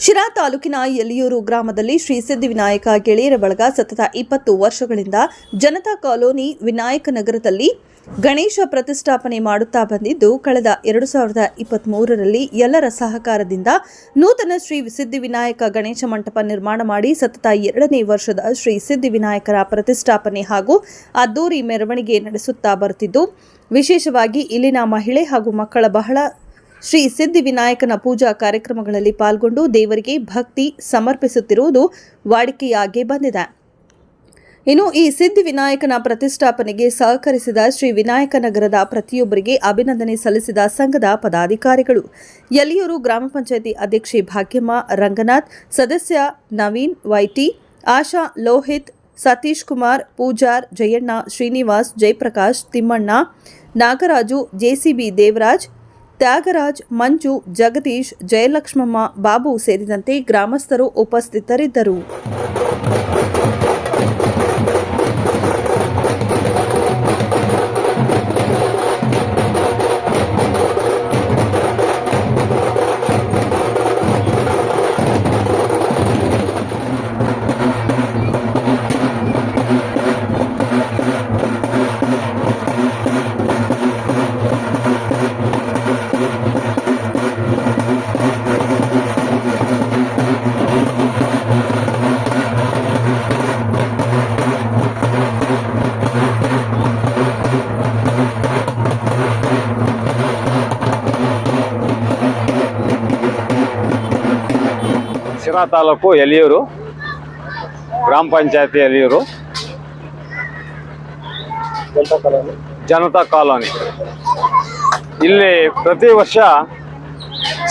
ಶಿರಾ ತಾಲೂಕಿನ ಯಲಿಯೂರು ಗ್ರಾಮದಲ್ಲಿ ಶ್ರೀ ಸಿದ್ಧಿವಿನಾಯಕ ಗೆಳೆಯರ ಬಳಗ ಸತತ ಇಪ್ಪತ್ತು ವರ್ಷಗಳಿಂದ ಜನತಾ ಕಾಲೋನಿ ವಿನಾಯಕ ನಗರದಲ್ಲಿ ಗಣೇಶ ಪ್ರತಿಷ್ಠಾಪನೆ ಮಾಡುತ್ತಾ ಬಂದಿದ್ದು, ಕಳೆದ ಎರಡು ಸಾವಿರದ ಇಪ್ಪತ್ತ್ಮೂರರಲ್ಲಿ ಎಲ್ಲರ ಸಹಕಾರದಿಂದ ನೂತನ ಶ್ರೀ ಸಿದ್ಧಿವಿನಾಯಕ ಗಣೇಶ ಮಂಟಪ ನಿರ್ಮಾಣ ಮಾಡಿ ಸತತ ಎರಡನೇ ವರ್ಷದ ಶ್ರೀ ಸಿದ್ಧಿವಿನಾಯಕರ ಪ್ರತಿಷ್ಠಾಪನೆ ಹಾಗೂ ಅದ್ದೂರಿ ಮೆರವಣಿಗೆ ನಡೆಸುತ್ತಾ ಬರುತ್ತಿದ್ದು ವಿಶೇಷವಾಗಿ ಇಲ್ಲಿನ ಮಹಿಳೆ ಹಾಗೂ ಮಕ್ಕಳ ಬಹಳ ಶ್ರೀ ಸಿದ್ಧಿವಿನಾಯಕನ ಪೂಜಾ ಕಾರ್ಯಕ್ರಮಗಳಲ್ಲಿ ಪಾಲ್ಗೊಂಡು ದೇವರಿಗೆ ಭಕ್ತಿ ಸಮರ್ಪಿಸುತ್ತಿರುವುದು ವಾಡಿಕೆಯಾಗಿ ಬಂದಿದೆ. ಇನ್ನು ಈ ಸಿದ್ಧಿವಿನಾಯಕನ ಪ್ರತಿಷ್ಠಾಪನೆಗೆ ಸಹಕರಿಸಿದ ಶ್ರೀ ವಿನಾಯಕ ನಗರದ ಪ್ರತಿಯೊಬ್ಬರಿಗೆ ಅಭಿನಂದನೆ ಸಲ್ಲಿಸಿದ ಸಂಘದ ಪದಾಧಿಕಾರಿಗಳು. ಯಲಿಯೂರು ಗ್ರಾಮ ಪಂಚಾಯತಿ ಅಧ್ಯಕ್ಷೆ ಭಾಗ್ಯಮ್ಮ, ರಂಗನಾಥ್, ಸದಸ್ಯ Naveen, Y T, Asha, Lohith, Satish Kumar, Poojar, Jayanna, Srinivas, Jayaprakash, Thimmanna, Nagaraju, JCB Devaraj Thyagaraj Manju Jagadish Jayalakshmamma Babu ಸೇರಿದಂತೆ ಗ್ರಾಮಸ್ಥರು ಉಪಸ್ಥಿತರಿದ್ದರು. ತಾಲೂಕು ಎಲಿಯೂರು. ಗ್ರಾಮ ಪಂಚಾಯತಿ ಎಲಿಯೂರು. ಜನತಾ ಕಾಲೋನಿ. ಇಲ್ಲಿ ಪ್ರತಿ ವರ್ಷ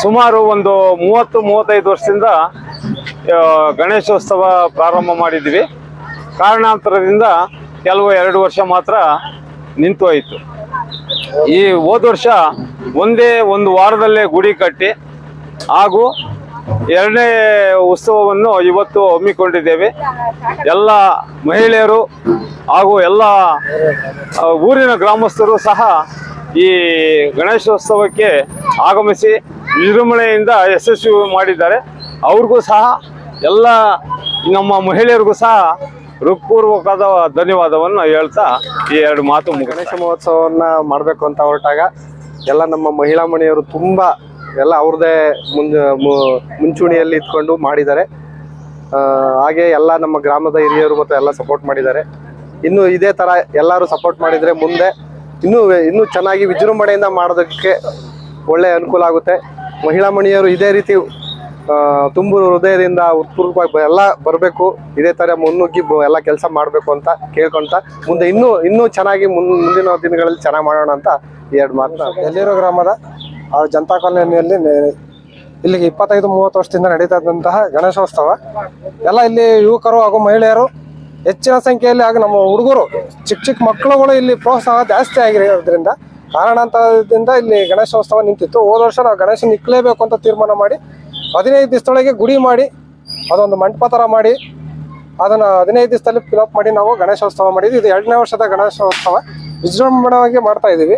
ಸುಮಾರು ಒಂದು ಮೂವತ್ತು, ಮೂವತ್ತೈದು ವರ್ಷದಿಂದ ಗಣೇಶೋತ್ಸವ ಪ್ರಾರಂಭ ಮಾಡಿದ್ವಿ. ಕಾರಣಾಂತರದಿಂದ ಕೆಲವು ಎರಡು ವರ್ಷ ಮಾತ್ರ ನಿಂತು ಹೋಯಿತು. ಈ ಹೋದ ವರ್ಷ ಒಂದೇ ಒಂದು ವಾರದಲ್ಲೇ ಗುಡಿ ಕಟ್ಟಿ, ಹಾಗೂ ಎರಡನೇ ಉತ್ಸವವನ್ನು ಇವತ್ತು ಹಮ್ಮಿಕೊಂಡಿದ್ದೇವೆ. ಎಲ್ಲ ಮಹಿಳೆಯರು ಹಾಗೂ ಎಲ್ಲ ಊರಿನ ಗ್ರಾಮಸ್ಥರು ಸಹ ಈ ಗಣೇಶೋತ್ಸವಕ್ಕೆ ಆಗಮಿಸಿ ವಿಜೃಂಭಣೆಯಿಂದ ಯಶಸ್ವಿ ಮಾಡಿದ್ದಾರೆ. ಅವ್ರಿಗೂ ಸಹ ಎಲ್ಲ ನಮ್ಮ ಮಹಿಳೆಯರಿಗೂ ಸಹ ಹೃತ್ಪೂರ್ವಕವಾದ ಧನ್ಯವಾದವನ್ನು ಹೇಳ್ತಾ ಈ ಎರಡು ಮಾತು ಗಣೇಶ ಮಹೋತ್ಸವವನ್ನು ಮಾಡಬೇಕು ಅಂತ ಹೊರಟಾಗ ಎಲ್ಲ ನಮ್ಮ ಮಹಿಳಾ ಮಣಿಯರು ತುಂಬಾ ಎಲ್ಲ ಅವ್ರದ್ದೇ ಮುಂಜ ಮು- ಮುಂಚೂಣಿಯಲ್ಲಿ ಇದ್ಕೊಂಡು ಮಾಡಿದ್ದಾರೆ. ಹಾಗೆ ಎಲ್ಲ ನಮ್ಮ ಗ್ರಾಮದ ಹಿರಿಯರು ಮತ್ತು ಎಲ್ಲ ಸಪೋರ್ಟ್ ಮಾಡಿದ್ದಾರೆ. ಇನ್ನು ಇದೇ ಥರ ಎಲ್ಲರೂ ಸಪೋರ್ಟ್ ಮಾಡಿದರೆ ಮುಂದೆ ಇನ್ನೂ ಇನ್ನೂ ಚೆನ್ನಾಗಿ ವಿಜೃಂಭಣೆಯಿಂದ ಮಾಡೋದಕ್ಕೆ ಒಳ್ಳೆ ಅನುಕೂಲ ಆಗುತ್ತೆ. ಮಹಿಳಾ ಮಣಿಯರು ಇದೇ ರೀತಿ ತುಂಬು ಹೃದಯದಿಂದ ಉತ್ಪೂರ್ವವಾಗಿ ಬ- ಎಲ್ಲ ಬರಬೇಕು, ಇದೇ ಥರ ಮುನ್ನುಗ್ಗಿ ಎಲ್ಲ ಕೆಲಸ ಮಾಡಬೇಕು ಅಂತ ಕೇಳ್ಕೊಂತ ಮುಂದೆ ಇನ್ನೂ ಇನ್ನೂ ಚೆನ್ನಾಗಿ ಮುನ್, ಮುಂದಿನ ದಿನಗಳಲ್ಲಿ ಚೆನ್ನಾಗಿ ಮಾಡೋಣ ಅಂತ ಎರಡು ಮಾತು ಎಲ್ಲಿರೋ ಗ್ರಾಮದ? ಆ ಜನತಾ ಕಾಲೋನಿಯಲ್ಲಿ ಇಲ್ಲಿಗೆ ಇಪ್ಪತ್ತೈದು, ಮೂವತ್ತು ವರ್ಷದಿಂದ ನಡೀತಾ ಗಣೇಶೋತ್ಸವ. ಎಲ್ಲ ಇಲ್ಲಿ ಯುವಕರು ಹಾಗೂ ಮಹಿಳೆಯರು ಹೆಚ್ಚಿನ ಸಂಖ್ಯೆಯಲ್ಲಿ ಹಾಗೂ ನಮ್ಮ ಹುಡುಗರು, ಚಿಕ್ಕ ಚಿಕ್ಕ ಮಕ್ಕಳುಗಳು ಇಲ್ಲಿ ಪ್ರೋತ್ಸಾಹ ಜಾಸ್ತಿ ಆಗಿರೋದ್ರಿಂದ ಕಾರಣಾಂತರದಿಂದ ಇಲ್ಲಿ ಗಣೇಶೋತ್ಸವ ನಿಂತಿತ್ತು. ಹೋದ ವರ್ಷ ನಾವು ಗಣೇಶನ ಇಕ್ಕಲೇಬೇಕು ಅಂತ ತೀರ್ಮಾನ ಮಾಡಿ ಹದಿನೈದು ದಿವಸದೊಳಗೆ ಗುಡಿ ಮಾಡಿ, ಅದೊಂದು ಮಂಟಪ ಥರ ಮಾಡಿ, ಅದನ್ನು ಹದಿನೈದು ದಿವಸದಲ್ಲಿ ಫಿಲಪ್ ಮಾಡಿ ನಾವು ಗಣೇಶೋತ್ಸವ ಮಾಡಿದ್ವಿ. ಇದು ಎರಡನೇ ವರ್ಷದ ಗಣೇಶೋತ್ಸವ. ವಿಜೃಂಭಣವಾಗಿ ಮಾಡ್ತಾ ಇದ್ದೀವಿ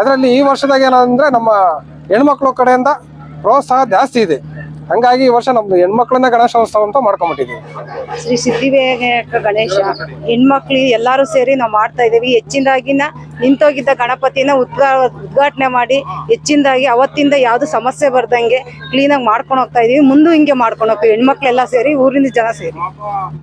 ಅದರಲ್ಲಿ ಈ ವರ್ಷದಾಗ ಏನಂದ್ರೆ ನಮ್ಮ ಹೆಣ್ಮಕ್ಳು ಕಡೆಯಿಂದ ಪ್ರೋತ್ಸಾಹ ಜಾಸ್ತಿ ಇದೆ. ಹಂಗಾಗಿ ಈ ವರ್ಷ ನಮ್ದು ಹೆಣ್ಮಕ್ಳನ್ನ ಗಣೇಶೋತ್ಸವ ಅಂತ ಮಾಡ್ಕೊಂಡ್ಬಿಟ್ಟಿದ್ದೀವಿ ಶ್ರೀ ಸಿದ್ಧಿವಿನಾಯಕ ಗಣೇಶ, ಹೆಣ್ಮಕ್ಳು ಎಲ್ಲರೂ ಸೇರಿ ನಾವು ಮಾಡ್ತಾ ಇದೀವಿ ಹೆಚ್ಚಿನದಾಗಿನ ನಿಂತೋಗಿದ್ದ ಗಣಪತಿನ ಉದ್ಘಾ, ಉದ್ಘಾಟನೆ ಮಾಡಿ, ಹೆಚ್ಚಿನದಾಗಿ ಅವತ್ತಿಂದ ಯಾವ್ದು ಸಮಸ್ಯೆ ಬರ್ದಂಗೆ ಕ್ಲೀನಾಗಿ ಮಾಡ್ಕೊಂಡು ಹೋಗ್ತಾ ಇದೀವಿ ಮುಂದೆ ಹಿಂಗೆ ಮಾಡ್ಕೊಂಡು ಹೋಗ್ತೀವಿ. ಹೆಣ್ಮಕ್ಳೆಲ್ಲ ಸೇರಿ ಊರಿನ ಜನ ಸೇರಿ.